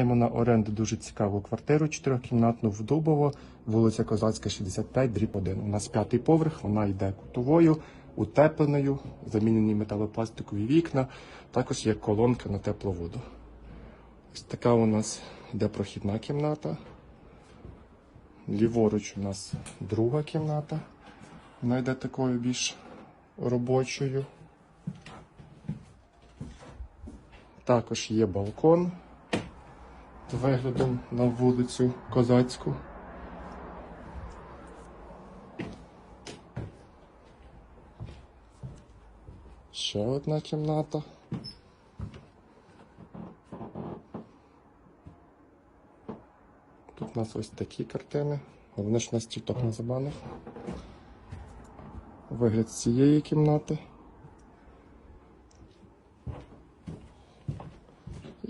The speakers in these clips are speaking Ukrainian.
Маємо на оренду дуже цікаву квартиру чотирьохкімнатну в Дубово, вулиця Козацька, 65, дріб 1. У нас п'ятий поверх, вона йде кутовою, утепленою, замінені металопластикові вікна, також є колонка на теплу воду. Ось така у нас йде прохідна кімната. Ліворуч у нас друга кімната. Вона йде такою більш робочою. Також є балкон виглядом на вулицю Козацьку. Ще одна кімната. Тут у нас ось такі картини. Головне, що нас тікток не забанив. Вигляд з цієї кімнати.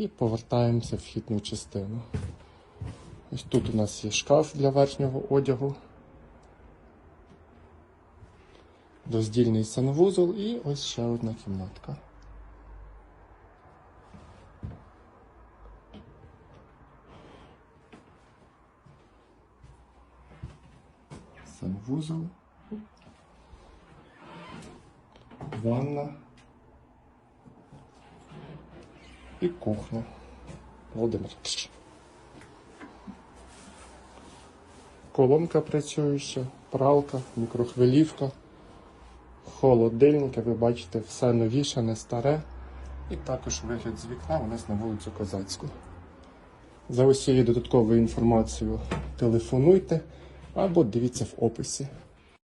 І повертаємося в вхідну частину. Ось тут у нас є шкаф для верхнього одягу. Роздільний санвузол і ось ще одна кімнатка. Санвузол. Ванна. І кухня. Володимир. Колонка працююча, пралка, мікрохвилівка, холодильник, ви бачите, все новіше, не старе. І також вигляд з вікна у нас на вулицю Козацьку. За усією додатковою інформацією телефонуйте або дивіться в описі.